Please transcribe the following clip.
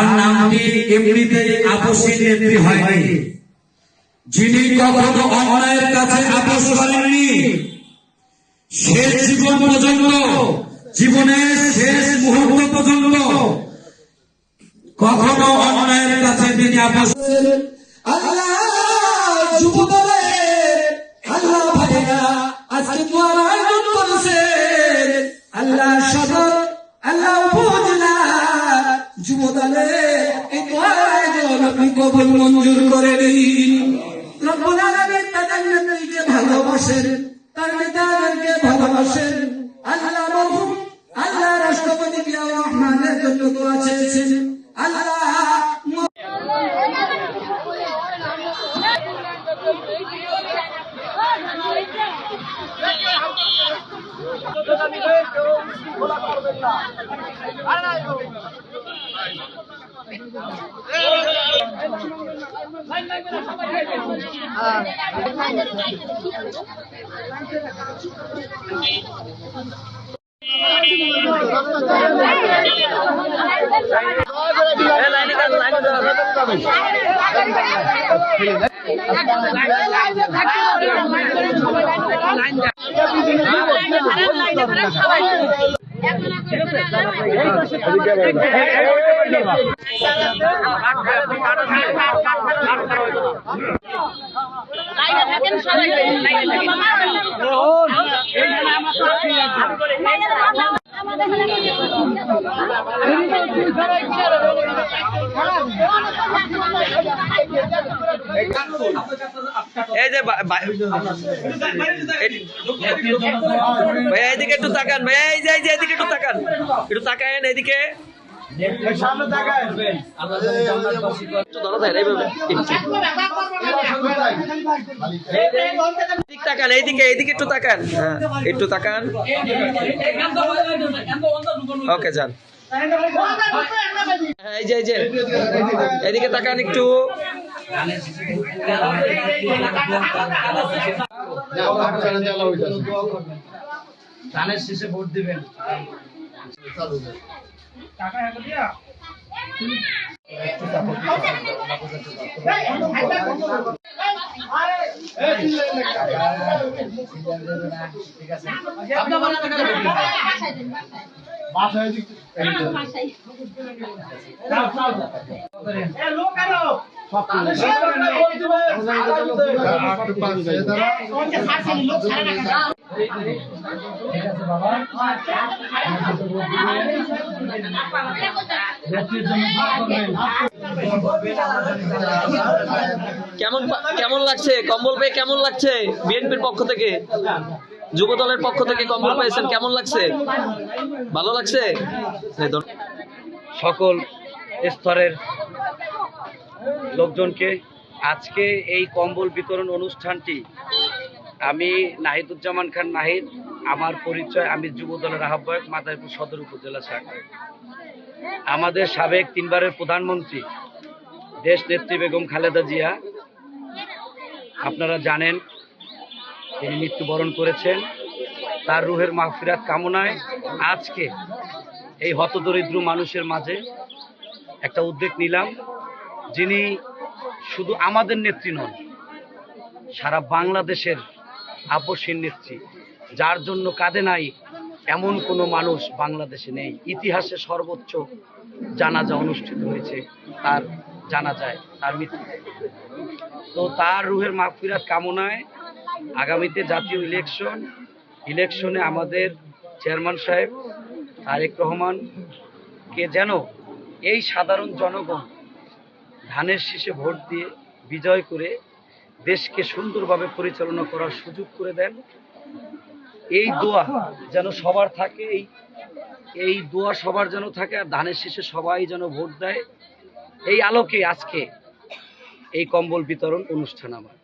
তার নামটি এমনিতে আপসী নেত্রী হয়নি। যিনি কখনো অন্যায়ের কাছে আপোষ করেননি, শেষ জীবন পর্যন্ত, জীবনের শেষ মুহূর্ত পর্যন্ত কখনো অন্যায়ের কাছে তিনি আপোষ আল্লাহ! আপনি কবুল মঞ্জুর করে দিন। রব্বুল আলামিন তাদের নেত্রীকে ভালোবাসেন, তার নেতাদেরকে ভালোবাসেন। আল্লাহ মরহুম আল্লাহ রাষ্ট্রপতি জিয়াউর রহমানের আল্লাহ লাইনে থাকেন এই যে বা- বা- এই- ভাইয়া এদিকে একটু ভাইয়া এই যে যে একটু তাকান। তাকান এইদিকে এইদিকে একটু তাকান। হ্যাঁ একটু তাকান। ওকে যান। হ্যাঁ, এই যে এই যে। এদিকে তাকান একটু। ধানের শেষে ভোট দিবেন ঠিক আছে কেমন কেমন লাগছে? কম্বল পেয়ে কেমন লাগছে? বিএনপির পক্ষ থেকে? যুব দলের পক্ষ থেকে কম্বল পেয়েছেন কেমন লাগছে? ভালো লাগছে? সকল স্তরের লোকজনকে আজকে এই কম্বল বিতরণ অনুষ্ঠানটি আমি নাহিদুজ্জামান খান নাহিদ, আমার পরিচয়, আমি যুব দলের আহ্বায়ক, মাদারীপুর সদর উপজেলা শাখা। আমাদের সাবেক তিনবারের প্রধানমন্ত্রী, দেশ নেত্রী বেগম খালেদা জিয়া, আপনারা জানেন, তিনি মৃত্যুবরণ করেছেন। তার রুহের মাহফিরাত কামনায় আজকে এই হতদরিদ্র মানুষের মাঝে একটা উদ্যোগ নিলাম। যিনি শুধু আমাদের নেত্রী নন, সারা বাংলাদেশের আপসীন নেত্রী, যার জন্য কাঁদে নাই এমন কোনো মানুষ বাংলাদেশে নেই। ইতিহাসে সর্বোচ্চ জানাজা অনুষ্ঠিত হয়েছে, তার জানা যায় তার মৃত্যুতে। তো তার রুহের মাগফিরাত কামনায় আগামীতে জাতীয় ইলেকশন, ইলেকশনে আমাদের চেয়ারম্যান সাহেব তারেক রহমান কে যেন এই সাধারণ জনগণ ধানের শীষে ভোট দিয়ে বিজয় করে দেশকে সুন্দরভাবে পরিচালনা করার সুযোগ করে দেন। এই দোয়া যেন সবার থাকে, এই এই দোয়া সবার যেন থাকে আর ধানের শীষে সবাই যেন ভোট দেয়। এই আলোকে আজকে এই কম্বল বিতরণ অনুষ্ঠান আমার।